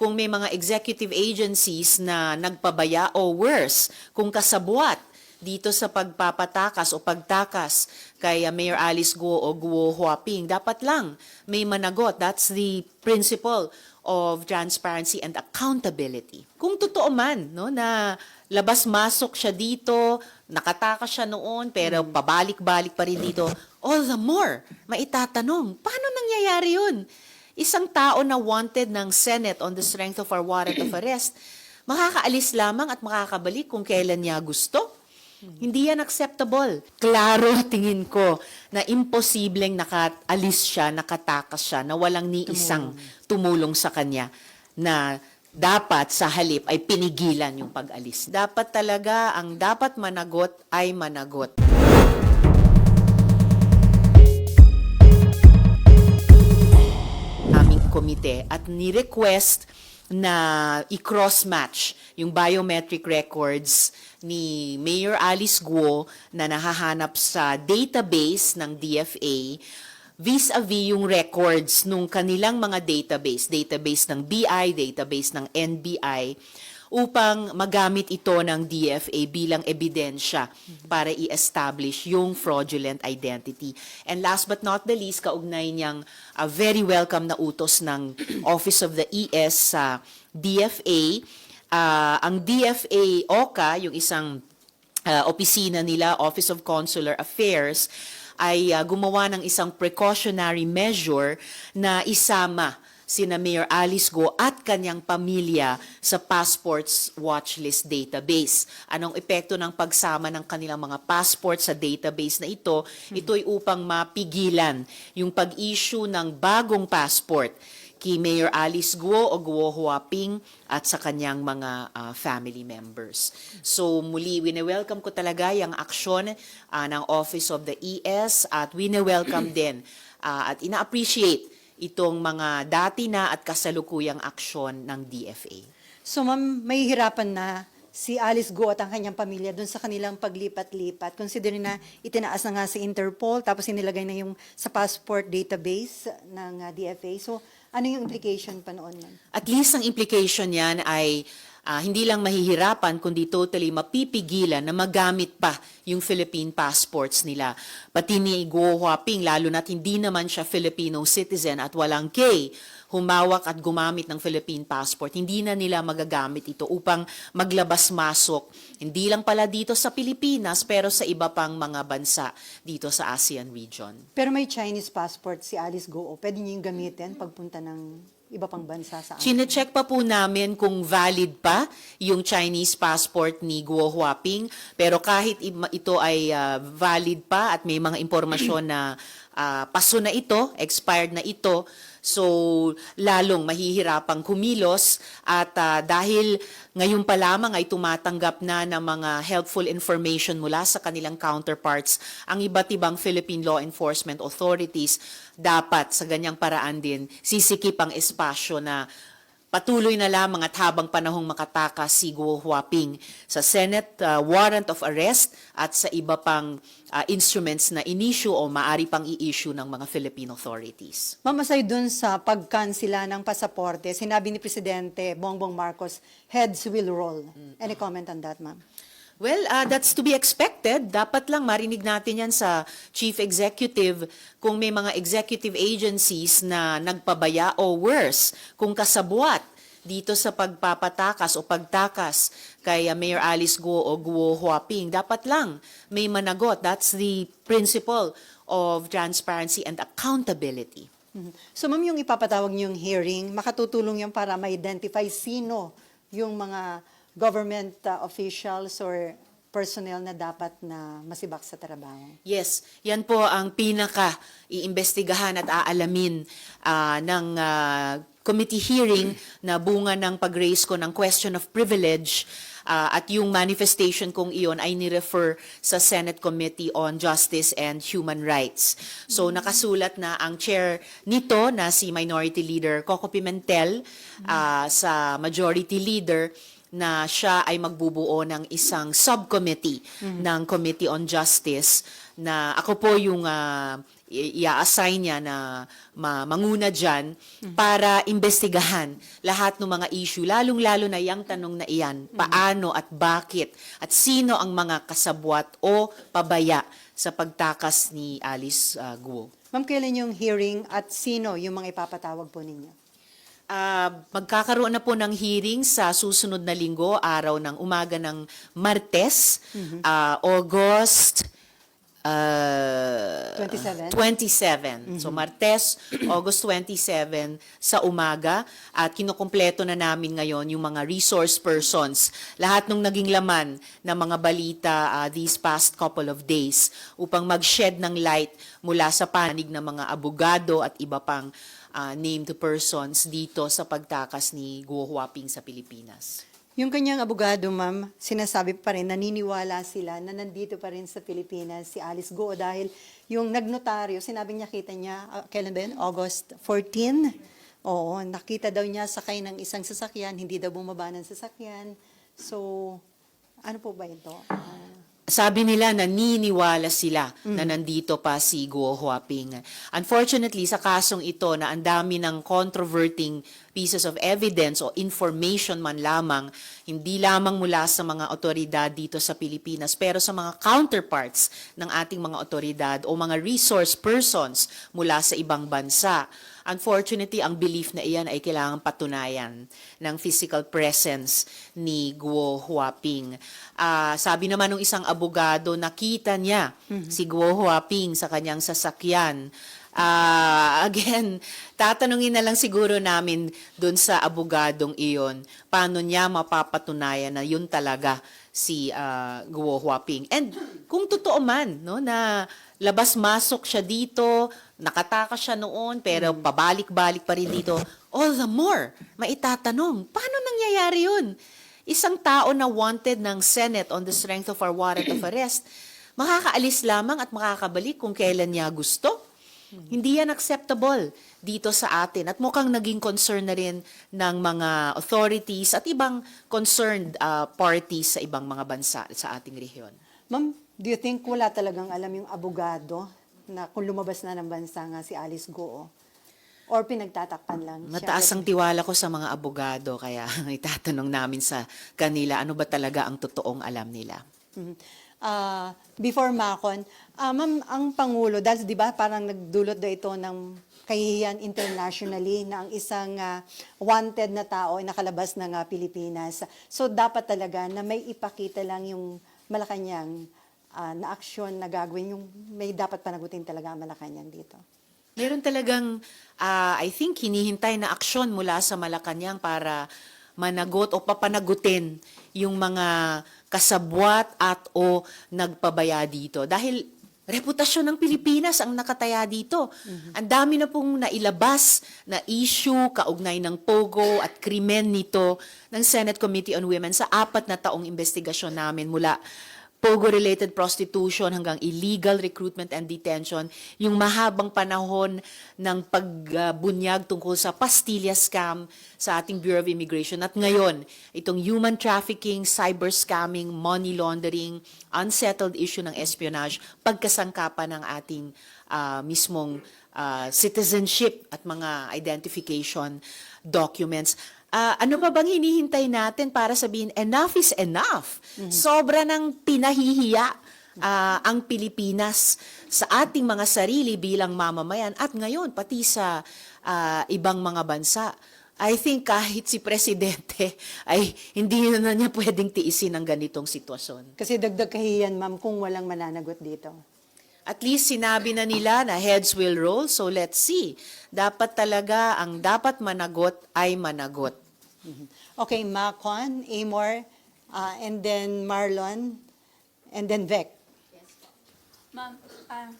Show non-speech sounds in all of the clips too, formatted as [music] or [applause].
kung may mga executive agencies na nagpabaya o worse, kung kasabwat dito sa pagpapatakas o pagtakas kay uh, Mayor Alice Guo o Guo Huaping, dapat lang may managot. That's the principle of transparency and accountability. Kung totoo man no, na labas-masok siya dito, nakatakas siya noon, pero pabalik-balik pa rin dito, all the more, maitatanong, paano nangyayari yun? Isang tao na wanted ng Senate on the strength of our warrant of arrest, makakaalis lamang at makakabalik kung kailan niya gusto. Hindi yan acceptable. Klaro tingin ko na imposibleng nakaalis siya, nakatakas siya, na walang ni isang tumulong sa kanya na dapat sa halip ay pinigilan yung pag-alis. Dapat talaga, ang dapat managot ay managot. Komite at ni-request na i-cross-match yung biometric records ni Mayor Alice Guo na nahahanap sa database ng DFA vis-a-vis yung records nung kanilang mga database, database ng BI, database ng NBI, upang magamit ito ng DFA bilang ebidensya para i-establish yung fraudulent identity. And last but not the least, kaugnay niyang a very welcome na utos ng [clears throat] Office of the ES sa DFA. Ah, ang DFA OCA, yung isang uh, opisina nila, Office of Consular Affairs, ay uh, gumawa ng isang precautionary measure na isama sina Mayor Alice Go at kanyang pamilya sa passports watchlist database. Anong epekto ng pagsama ng kanilang mga passports sa database na ito? Ito'y upang mapigilan yung pag-issue ng bagong passport kay Mayor Alice Guo o Guo Huaping at sa kanyang mga ah, family members. So muli, wini-welcome ko talaga yung aksyon ah, ng Office of the ES at wini-welcome [clears throat] din ah, at ina-appreciate itong mga dati na at kasalukuyang aksyon ng DFA. So ma'am, may hirapan na si Alice Go at ang kanyang pamilya doon sa kanilang paglipat-lipat. Considering na itinaas na nga sa Interpol, tapos inilagay na yung sa passport database ng uh, DFA. So ano yung implication pa noon? At least ang implication yan ay ah, hindi lang mahihirapan, kundi totally mapipigilan na magamit pa yung Philippine passports nila. Pati ni Guo Huaping, lalo na't hindi naman siya Filipino citizen at walang K, humawak at gumamit ng Philippine passport, hindi na nila magagamit ito upang maglabas-masok, hindi lang pala dito sa Pilipinas, pero sa iba pang mga bansa dito sa ASEAN region. Pero may Chinese passport si Alice Go. Pwede niyo yung gamitin pagpunta ng iba pang bansa sa atin. Chine-check pa po namin kung valid pa yung Chinese passport ni Guo Huaping. Pero kahit ito ay ah, valid pa at may mga impormasyon na ah, paso na ito, expired na ito, so lalong mahihirapang kumilos. At ah, dahil ngayon pa lamang ay tumatanggap na ng mga helpful information mula sa kanilang counterparts ang iba't ibang Philippine law enforcement authorities dapat sa ganyang paraan din sisikip ang espasyo na patuloy na lamang at habang panahong makatakas si Guo Huaping sa Senate uh, warrant of arrest at sa iba pang uh, instruments na in-issue o maari pang i-issue ng mga Philippine authorities. Ma'am, aside dun sa pagkansila ng pasaporte, sinabi ni Presidente Bongbong Marcos, heads will roll. Any comment on that, ma'am? Well, uh, that's to be expected. Dapat lang marinig natin yan sa chief executive kung may mga executive agencies na nagpabaya o worse, kung kasabwat dito sa pagpapatakas o pagtakas kay uh, Mayor Alice Guo o Guo Huaping. Dapat lang may managot. That's the principle of transparency and accountability. Mhm. So ma'am, yung ipapatawag niyong hearing, makatutulong yan para ma-identify sino yung mga government uh, officials or personnel na dapat na masibak sa trabaho. Yes, yan po ang pinaka iimbestigahan at aalamin ah, ng ah, committee hearing na bunga ng pag-raise ko ng question of privilege ah, at yung manifestation kong iyon ay ni-refer sa Senate Committee on Justice and Human Rights. So nakasulat na ang chair nito na si Minority Leader Coco Pimentel ah, sa Majority Leader na siya ay magbubuo ng isang subcommittee ng Committee on Justice na ako po yung i- i-assign niya na ma- manguna dyan para imbestigahan lahat ng mga issue, lalong-lalo na yung tanong na iyan, paano at bakit at sino ang mga kasabwat o pabaya sa pagtakas ni Alice ah, Guo. Ma'am, kailan yung hearing at sino yung mga ipapatawag po ninyo? Ah, magkakaroon na po ng hearing sa susunod na linggo, araw ng umaga ng Martes, ah, August ah, 27? 27. So Martes, [clears throat] August 27 sa umaga at kinukumpleto na namin ngayon yung mga resource persons, lahat ng naging laman ng mga balita ah, these past couple of days upang mag-shed ng light mula sa panig ng mga abogado at iba pang ah, named persons dito sa pagtakas ni Guo Huaping sa Pilipinas. Yung kanyang abogado, ma'am, sinasabi pa rin, naniniwala sila na nandito pa rin sa Pilipinas si Alice Go dahil yung nagnotaryo, sinabi niya kita niya, ah, kailan ba yun? August 14? Oo, nakita daw niya sakay ng isang sasakyan, hindi daw bumaba ng sasakyan. So, ano po ba ito? Ah, Sabi nila naniniwala sila na nandito pa si Guo Huaping. Unfortunately, sa kasong ito na ang dami ng controverting pieces of evidence o information man lamang, hindi lamang mula sa mga otoridad dito sa Pilipinas, pero sa mga counterparts ng ating mga otoridad o mga resource persons mula sa ibang bansa. Unfortunately, ang belief na iyan ay kailangang patunayan ng physical presence ni Guo Huaping. Ah, sabi naman ng isang abogado, nakita niya si Guo Huaping sa kanyang sasakyan. Ah, [laughs] again, tatanungin na lang siguro namin doon sa abogadong iyon, paano niya mapapatunayan na yun talaga si ah, Guo Huaping. And kung totoo man no na labas-masok siya dito, nakatakas siya noon pero pabalik-balik pa rin dito, all the more maitatanong, paano nangyayari yun? Isang tao na wanted ng Senate on the strength of our warrant of arrest, makakaalis lamang at makakabalik kung kailan niya gusto. Hindi yan acceptable dito sa atin at mukhang naging concern na rin ng mga authorities at ibang concerned ah, parties sa ibang mga bansa sa ating rehiyon. Ma'am, do you think wala talagang alam yung abogado na kung lumabas na ng bansa nga si Alice Go? Or pinagtatakpan lang siya? Mataas ang tiwala ko sa mga abogado kaya [laughs] itatanong namin sa kanila ano ba talaga ang totoong alam nila. Mhm. Ah, before Macon, ah, ma'am, ang Pangulo, dahil di ba parang nagdulot daw ito ng kahihiyan internationally na ang isang ah, wanted na tao ay nakalabas ng ah, Pilipinas. So dapat talaga na may ipakita lang yung Malacanang ah, na aksyon na gagawin, yung may dapat panagutin talaga ang Malacanang dito. Meron talagang, ah, I think, hinihintay na aksyon mula sa Malacanang para managot o papanagutin yung mga kasabwat at o nagpabaya dito. Dahil reputasyon ng Pilipinas ang nakataya dito. Ang dami na pong nailabas na issue kaugnay ng POGO at krimen nito ng Senate Committee on Women sa apat na taong investigasyon namin mula POGO-related prostitution hanggang illegal recruitment and detention, yung mahabang panahon ng pagbunyag tungkol sa pastilla scam sa ating Bureau of Immigration. At ngayon, itong human trafficking, cyber scamming, money laundering, unsettled issue ng espionage, pagkasangkapan ng ating ah, mismong ah, citizenship at mga identification documents. Ah, ano pa bang hinihintay natin para sabihin enough is enough? Sobra ng pinahihiya ah, ang Pilipinas sa ating mga sarili bilang mamamayan at ngayon pati sa ah, ibang mga bansa. I think kahit si Presidente [laughs] ay hindi na niya pwedeng tiisin ang ganitong sitwasyon. Kasi dagdag kahihiyan, ma'am, kung walang mananagot dito. At least sinabi na nila na heads will roll, so let's see. Dapat talaga, ang dapat managot ay managot. Okay, Macon, Amor, ah, and then Marlon, and then Vec. Ma'am, ah,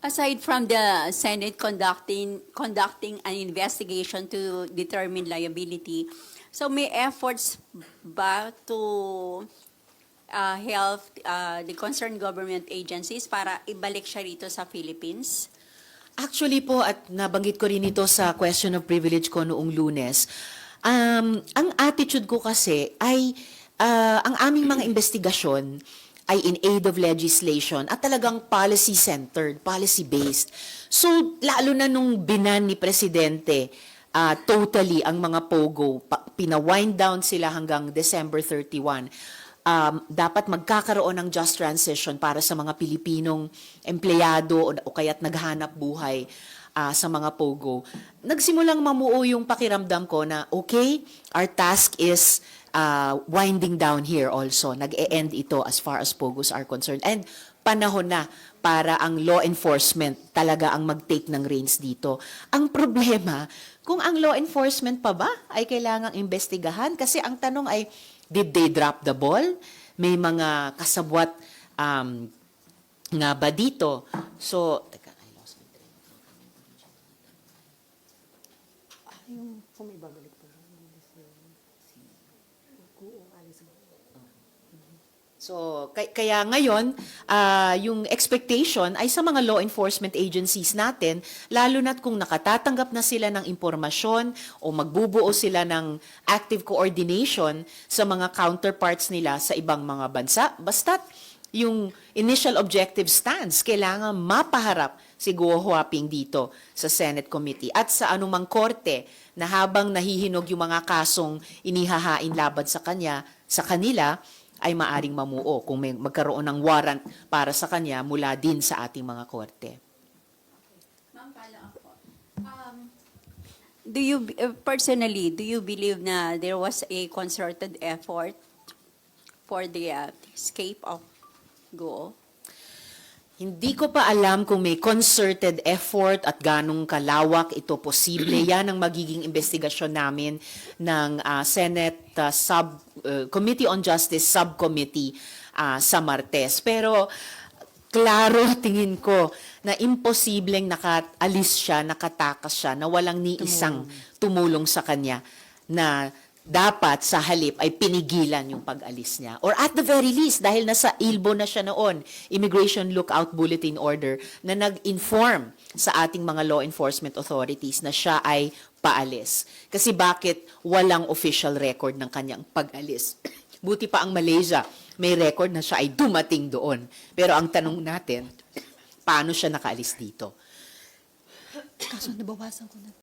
aside from the Senate conducting conducting an investigation to determine liability, so may efforts ba to uh, help uh, the concerned government agencies para ibalik siya rito sa Philippines? Actually po, at nabanggit ko rin ito sa question of privilege ko noong lunes, um, ang attitude ko kasi ay ah, ang aming mga investigasyon ay in aid of legislation at talagang policy-centered, policy-based. So, lalo na nung binan ni Presidente, ah, totally ang mga POGO, pa- pina-wind down sila hanggang December 31, um, dapat magkakaroon ng just transition para sa mga Pilipinong empleyado o, o kaya't naghanap buhay ah, sa mga POGO. Nagsimulang mamuo yung pakiramdam ko na, okay, our task is uh, winding down here also. Nag-e-end ito as far as POGOs are concerned. And panahon na para ang law enforcement talaga ang mag-take ng reins dito. Ang problema, kung ang law enforcement pa ba ay kailangang investigahan? Kasi ang tanong ay, did they drop the ball? May mga kasabwat um, nga ba dito? So, teka, I lost my train. Yung kung may babalik pa. So, kay- kaya ngayon, ah, yung expectation ay sa mga law enforcement agencies natin, lalo na't kung nakatatanggap na sila ng impormasyon o magbubuo sila ng active coordination sa mga counterparts nila sa ibang mga bansa, basta't yung initial objective stance, kailangan mapaharap si Guo Huaping dito sa Senate Committee at sa anumang korte na habang nahihinog yung mga kasong inihahain laban sa kanya, sa kanila, ay maaring mamuo kung may magkaroon ng warrant para sa kanya mula din sa ating mga korte. Ma'am, po. Um, do you, uh, personally, do you believe na there was a concerted effort for the uh, escape of Go? Hindi ko pa alam kung may concerted effort at ganong kalawak ito posible. [clears throat] Yan ang magiging investigasyon namin ng ah, Senate ah, Sub uh, Committee on Justice Subcommittee ah, sa Martes. Pero klaro tingin ko na imposibleng nakaalis siya, nakatakas siya, na walang ni isang tumulong sa kanya na dapat sa halip ay pinigilan yung pag-alis niya. Or at the very least, dahil nasa ilbo na siya noon, Immigration Lookout Bulletin Order na nag-inform sa ating mga law enforcement authorities na siya ay paalis. Kasi bakit walang official record ng kanyang pag-alis? [clears throat] Buti pa ang Malaysia, may record na siya ay dumating doon. Pero ang tanong natin, [clears throat] paano siya nakaalis dito? Kaso nabawasan ko na